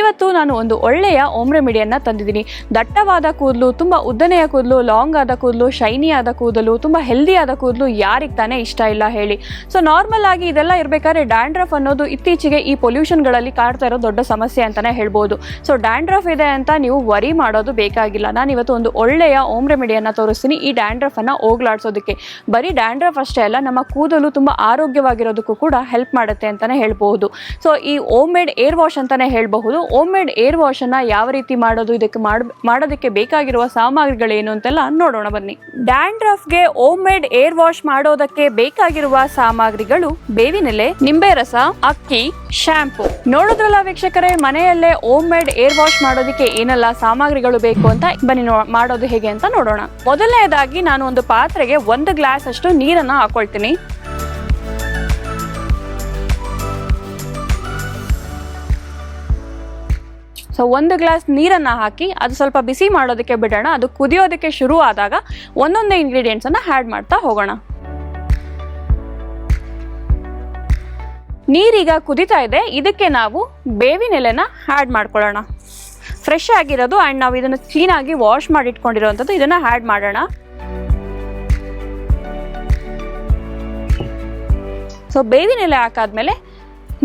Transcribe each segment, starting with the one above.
ಇವತ್ತು ನಾನು ಒಂದು ಒಳ್ಳೆಯ ಓಮ್ ರೆಮಿಡಿಯನ್ನು ತಂದಿದ್ದೀನಿ. ದಟ್ಟವಾದ ಕೂದಲು, ತುಂಬ ಉದ್ದನೆಯ ಕೂದಲು ಲಾಂಗ್ ಆದ ಕೂದಲು ಶೈನಿ ಆದ ಕೂದಲು, ತುಂಬ ಆದ ಕೂದಲು ಯಾರಿಗೆ ತಾನೇ ಇಷ್ಟ ಇಲ್ಲ ಹೇಳಿ. ಸೊ ನಾರ್ಮಲ್ ಆಗಿ ಇದೆಲ್ಲ ಇರಬೇಕಾದ್ರೆ ಡ್ಯಾಂಡ್ರಫ್ ಅನ್ನೋದು ಇತ್ತೀಚೆಗೆ ಈ ಪೊಲ್ಯೂಷನ್ಗಳಲ್ಲಿ ಕಾಡ್ತಾ ಇರೋ ದೊಡ್ಡ ಸಮಸ್ಯೆ ಅಂತಲೇ ಹೇಳ್ಬೋದು. ಸೊ ಡ್ಯಾಂಡ್ರಫ್ ಇದೆ ಅಂತ ನೀವು ವರಿ ಮಾಡೋದು ಬೇಕಾಗಿಲ್ಲ. ನಾನು ಇವತ್ತು ಒಂದು ಒಳ್ಳೆಯ ಓಮ್ ರೆಮಿಡಿಯನ್ನು ತೋರಿಸ್ತೀನಿ. ಈ ಡ್ಯಾಂಡ್ರಫ್ ಅನ್ನ ಹೋಗ್ಲಾಡ್ಸೋದಕ್ಕೆ. ಬರೀ ಡ್ಯಾಂಡ್ರಫ್ ಅಷ್ಟೇ ಅಲ್ಲ, ನಮ್ಮ ಕೂದಲು ತುಂಬ ಆರೋಗ್ಯವಾಗಿರೋದಕ್ಕೂ ಕೂಡ ಹೆಲ್ಪ್ ಮಾಡುತ್ತೆ ಅಂತಲೇ ಹೇಳ್ಬೋದು. ಸೊ ಈ ಓಮ್ ಮೇಡ್ ಏರ್ ವಾಶ್ ಅಂತಲೇ ಹೇಳಬಹುದು. ಓಮ್ ಮೇಡ್ ಏರ್ ವಾಶ್ ಅನ್ನ ಯಾವ ರೀತಿ ಮಾಡೋದು, ಇದಕ್ಕೆ ಮಾಡ್, ಮಾಡೋದಕ್ಕೆ ಬೇಕಾಗಿರುವ ಸಾಮಗ್ರಿಗಳೇನು ಅಂತೆಲ್ಲ ನೋಡೋಣ ಬನ್ನಿ. ಡ್ಯಾಂಡ್ರಫ್ಗೆ ಓಮ್ ಮೇಡ್ ಏರ್ ವಾಶ್ ಮಾಡೋದಕ್ಕೆ ಬೇಕಾಗಿರುವ ಸಾಮಗ್ರಿಗಳು ಬೇವಿನೆಲೆ ನಿಂಬೆ ರಸ ಅಕ್ಕಿ ಶಾಂಪೂ ನೋಡೋದ್ರಲ್ಲ ವೀಕ್ಷಕರೇ, ಮನೆಯಲ್ಲೇ ಓಮ್ ಮೇಡ್ ಏರ್ ವಾಶ್ ಮಾಡೋದಕ್ಕೆ ಏನೆಲ್ಲ ಸಾಮಗ್ರಿಗಳು ಬೇಕು ಅಂತ ಬನ್ನಿ ಮಾಡೋದು ಹೇಗೆ ಅಂತ ನೋಡೋಣ. ಮೊದಲನೇದಾಗಿ ನಾನು ಒಂದು ಪಾತ್ರೆಗೆ ಒಂದು ಗ್ಲಾಸ್ ಅಷ್ಟು ನೀರನ್ನ ಹಾಕೊಳ್ತೀನಿ. ಸೊ ಒಂದು ಗ್ಲಾಸ್ ನೀರನ್ನು ಹಾಕಿ ಅದು ಸ್ವಲ್ಪ ಬಿಸಿ ಮಾಡೋದಕ್ಕೆ ಬಿಡೋಣ. ಅದು ಕುದಿಯೋದಕ್ಕೆ ಶುರು ಆದಾಗ ಒಂದೊಂದೇ ಇಂಗ್ರೀಡಿಯೆಂಟ್ಸನ್ನು ಆ್ಯಡ್ ಮಾಡ್ತಾ ಹೋಗೋಣ. ನೀರೀಗ ಕುದಿತಾ ಇದೆ. ಇದಕ್ಕೆ ನಾವು ಬೇವಿನ ಎಲೆನ ಮಾಡ್ಕೊಳ್ಳೋಣ. ಫ್ರೆಶ್ ಆಗಿರೋದು ಆ್ಯಂಡ್ ನಾವು ಇದನ್ನು ಕ್ಲೀನಾಗಿ ವಾಶ್ ಮಾಡಿ ಇಟ್ಕೊಂಡಿರೋವಂಥದ್ದು ಇದನ್ನು ಆ್ಯಡ್ ಮಾಡೋಣ. ಸೊ ಬೇವಿನ ಎಲೆ ಹಾಕಾದ್ಮೇಲೆ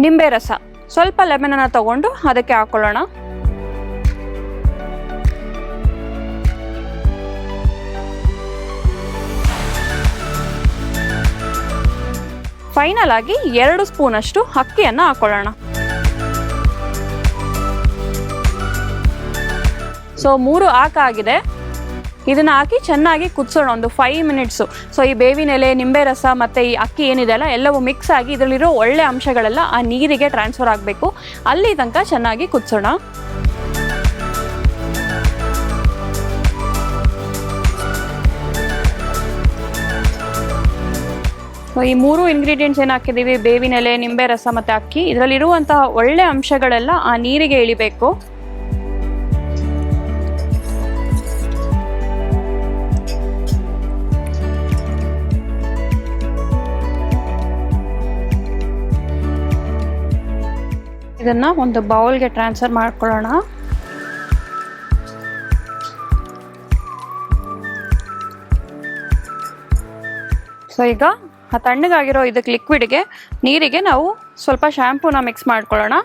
ನಿಂಬೆ ರಸ. ಸ್ವಲ್ಪ ಲೆಮನನ್ನು ತಗೊಂಡು ಅದಕ್ಕೆ ಹಾಕೊಳ್ಳೋಣ. ಫೈನಲ್ ಆಗಿ ಎರಡು ಸ್ಪೂನ್ ಅಷ್ಟು ಅಕ್ಕಿಯನ್ನು ಹಾಕೊಳ್ಳೋಣ. ಸೊ ಮೂರು ಹಾಕಾಗಿದೆ ಇದನ್ನ ಹಾಕಿ ಚೆನ್ನಾಗಿ ಕುದಿಸೋಣ ಒಂದು ಫೈವ್ ಮಿನಿಟ್ಸು ಸೊ ಈ ಬೇವಿನ ಎಲೆ, ನಿಂಬೆ ರಸ ಮತ್ತು ಈ ಅಕ್ಕಿ ಏನಿದೆ ಅಲ್ಲ, ಎಲ್ಲವೂ ಮಿಕ್ಸ್ ಆಗಿ ಇದರಲ್ಲಿರೋ ಒಳ್ಳೆ ಅಂಶಗಳೆಲ್ಲ ಆ ನೀರಿಗೆ ಟ್ರಾನ್ಸ್ಫರ್ ಆಗಬೇಕು. ಅಲ್ಲಿ ತನಕ ಚೆನ್ನಾಗಿ ಕುದಿಸೋಣ. ಸೊ ಈ ಮೂರು ಇಂಗ್ರೀಡಿಯೆಂಟ್ಸ್ ಏನು ಹಾಕಿದ್ದೀವಿ? ಬೇವಿನ ಎಲೆ, ನಿಂಬೆ, ರಸ ಮತ್ತು ಅಕ್ಕಿ. ಇದರಲ್ಲಿರುವಂತಹ ಒಳ್ಳೆ ಅಂಶಗಳೆಲ್ಲ ಆ ನೀರಿಗೆ ಇಳಿಬೇಕು. ಇದನ್ನ ಒಂದು ಬೌಲ್ಗೆ ಟ್ರಾನ್ಸ್ಫರ್ ಮಾಡ್ಕೊಳ್ಳೋಣ. ಸೊ ಈಗ ಆ ತಣ್ಣಗಾಗಿರೋ ಇದಕ್ಕೆ ಲಿಕ್ವಿಡ್ಗೆ ನೀರಿಗೆ ನಾವು ಸ್ವಲ್ಪ ಶ್ಯಾಂಪೂನ ಮಿಕ್ಸ್ ಮಾಡ್ಕೊಳ್ಳೋಣ.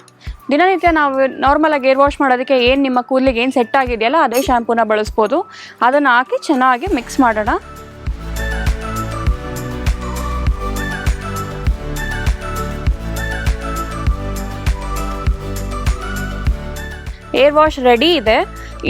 ದಿನನಿತ್ಯ ನಾವು ನಾರ್ಮಲಾಗಿ ಏರ್ ವಾಶ್ ಮಾಡೋದಕ್ಕೆ ಏನು ನಿಮ್ಮ ಕೂದಲಿಗೆ ಏನು ಸೆಟ್ ಆಗಿದೆಯಲ್ಲ ಅದೇ ಶ್ಯಾಂಪೂನ ಬಳಸ್ಬೋದು. ಅದನ್ನು ಹಾಕಿ ಚೆನ್ನಾಗಿ ಮಿಕ್ಸ್ ಮಾಡೋಣ. ಏರ್ ವಾಶ್ ರೆಡಿ ಇದೆ.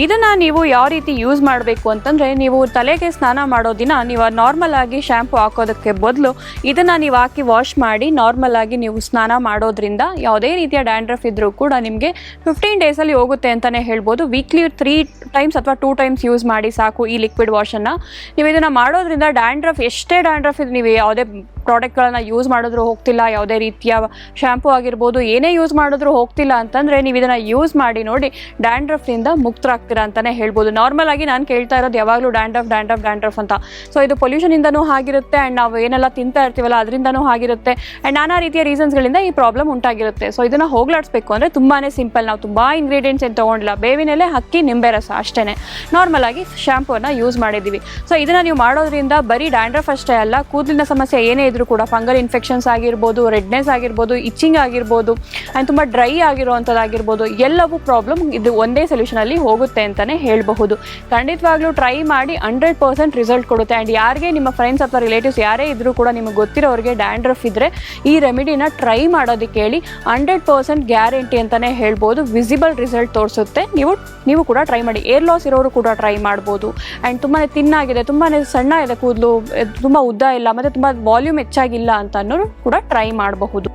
ಇದನ್ನ ನೀವು ಯಾವ ರೀತಿ ಯೂಸ್ ಮಾಡಬೇಕು ಅಂತಂದ್ರೆ ನೀವು ತಲೆಗೆ ಸ್ನಾನ ಮಾಡೋ ದಿನ ನೀವು ನಾರ್ಮಲ್ ಆಗಿ ಶ್ಯಾಂಪು ಹಾಕೋದಕ್ಕೆ ಬದಲು ಇದನ್ನ ನೀವು ಹಾಕಿ ವಾಶ್ ಮಾಡಿ ನಾರ್ಮಲ್ ಆಗಿ ನೀವು ಸ್ನಾನ ಮಾಡೋದ್ರಿಂದ ಯಾವುದೇ ರೀತಿಯ ಡ್ಯಾಂಡ್ರಫ್ ಇದ್ದರೂ ಕೂಡ ನಿಮಗೆ ಫಿಫ್ಟೀನ್ ಡೇಸಲ್ಲಿ ಹೋಗುತ್ತೆ ಅಂತಲೇ ಹೇಳ್ಬೋದು. ವೀಕ್ಲಿ ತ್ರೀ ಟೈಮ್ಸ್ ಅಥವಾ ಟೂ ಟೈಮ್ಸ್ ಯೂಸ್ ಮಾಡಿ ಸಾಕು ಈ ಲಿಕ್ವಿಡ್ ವಾಶನ್ನು ನೀವು ಇದನ್ನು ಮಾಡೋದ್ರಿಂದ ಡ್ಯಾಂಡ್ರಫ್ ಎಷ್ಟೇ ಡ್ಯಾಂಡ್ರಫ್ ಇದು ನೀವು ಯಾವುದೇ ಪ್ರಾಡಕ್ಟ್ಗಳನ್ನು ಯೂಸ್ ಮಾಡಿದ್ರು ಹೋಗ್ತಿಲ್ಲ. ಯಾವುದೇ ರೀತಿಯ ಶ್ಯಾಂಪು ಆಗಿರ್ಬೋದು, ಏನೇ ಯೂಸ್ ಮಾಡಿದ್ರು ಹೋಗ್ತಿಲ್ಲ ಅಂತಂದರೆ ನೀವು ಇದನ್ನು ಯೂಸ್ ಮಾಡಿ ನೋಡಿ ಡ್ಯಾಂಡ್ರಫ್ನಿಂದ ಮುಕ್ತರಾಗ್ತೀರಾ ಅಂತಾನೆ ಹೇಳ್ಬೋದು. ನಾರ್ಮಲ್ ಆಗಿ ನಾನು ಕೇಳ್ತಾ ಇರೋದು ಯಾವಾಗಲೂ ಡ್ಯಾಂಡ್ರಫ್ ಡ್ಯಾಂಡ್ರಫ್ ಡ್ಯಾಂಡ್ರಫ್ ಅಂತ. ಸೊ ಇದು ಪೊಲ್ಯೂಷನ್ ಇಂದನೂ ಆಗಿರುತ್ತೆ ಅಂಡ್ ನಾವು ಏನೆಲ್ಲ ತಿಂತಾ ಇರ್ತೀವಲ್ಲ ಅದರಿಂದನೂ ಆಗಿರುತ್ತೆ. ಅಂಡ್ ನಾನಾ ರೀತಿಯ ರೀಸನ್ಸ್ಗಳಿಂದ ಈ ಪ್ರಾಬ್ಲಮ್ ಉಂಟಾಗಿರುತ್ತೆ. ಸೊ ಇದನ್ನ ಹೋಗ್ಲಾಡಿಸ್ಬೇಕು ಅಂದರೆ ತುಂಬಾ ಸಿಂಪಲ್ ನಾವು ತುಂಬ ಇಂಗ್ರೀಡಿಯೆಂಟ್ಸ್ ಏನು ತೊಗೊಂಡಿಲ್ಲ. ಬೇವಿನೆಲೆ ಅಕ್ಕಿ ನಿಂಬೆ ರಸ ಅಷ್ಟೇ ನಾರ್ಮಲ್ ಆಗಿ ಶ್ಯಾಂಪೂನ ಯೂಸ್ ಮಾಡಿದ್ದೀವಿ ಸೊ ಇದನ್ನು ನೀವು ಮಾಡೋದ್ರಿಂದ ಬರೀ ಡ್ಯಾಂಡ್ರಫ್ ಅಷ್ಟೇ ಅಲ್ಲ, ಕೂದಲಿನ ಸಮಸ್ಯೆ ಏನೇ ಇದ್ರೂ ಕೂಡ ಫಂಗಲ್ ಇನ್ಫೆಕ್ಷನ್ಸ್ ಆಗಿರ್ಬೋದು ರೆಡ್ನೆಸ್ ಆಗಿರ್ಬೋದು ಇಚ್ಚಿಂಗ್ ಆಗಿರ್ಬೋದು ಆ್ಯಂಡ್ ತುಂಬ ಡ್ರೈ ಆಗಿರುವಂಥದ್ದಾಗಿರ್ಬೋದು ಎಲ್ಲವೂ ಪ್ರಾಬ್ಲಮ್ ಇದು ಒಂದೇ ಸೊಲ್ಯೂಷನಲ್ಲಿ ಹೋಗುತ್ತೆ. ಅಂತಲೇ ಹೇಳಬಹುದು. ಖಂಡಿತವಾಗ್ಲೂ ಟ್ರೈ ಮಾಡಿ ಹಂಡ್ರೆಡ್ ಪರ್ಸೆಂಟ್ ರಿಸಲ್ಟ್ ಕೊಡುತ್ತೆ. ಆ್ಯಂಡ್ ಯಾರಿಗೆ ನಿಮ್ಮ ಫ್ರೆಂಡ್ಸ್ ಅಥವಾ ರಿಲೇಟಿವ್ಸ್ ಯಾರೇ ಇದ್ದರೂ ಕೂಡ ನಿಮಗೆ ಗೊತ್ತಿರೋರಿಗೆ ಡ್ಯಾಂಡ್ರಫ್ ಇದ್ದರೆ ಈ ರೆಮಿಡಿನ ಟ್ರೈ ಮಾಡೋದಕ್ಕೆ ಹೇಳಿ ಹಂಡ್ರೆಡ್ ಪರ್ಸೆಂಟ್ ಗ್ಯಾರಂಟಿ ಅಂತಲೇ ಹೇಳ್ಬೋದು ವಿಸಿಬಲ್ ರಿಸಲ್ಟ್ ತೋರಿಸುತ್ತೆ. ನೀವು ನೀವು ಕೂಡ ಟ್ರೈ ಮಾಡಿ. ಏರ್ ಲಾಸ್ ಇರೋರು ಕೂಡ ಟ್ರೈ ಮಾಡ್ಬೋದು. ಆ್ಯಂಡ್ ತುಂಬಾ ತಿನ್ನಾಗಿದೆ ತುಂಬಾ ಸಣ್ಣ ಇದೆ, ಕೂದಲು, ತುಂಬ ಉದ್ದ ಇಲ್ಲ, ಮತ್ತು ತುಂಬ ವಾಲ್ಯೂಮ್ ಹೆಚ್ಚಾಗಿಲ್ಲ ಅಂತ ಅನ್ನೋರು ಕೂಡ ಟ್ರೈ ಮಾಡಬಹುದು.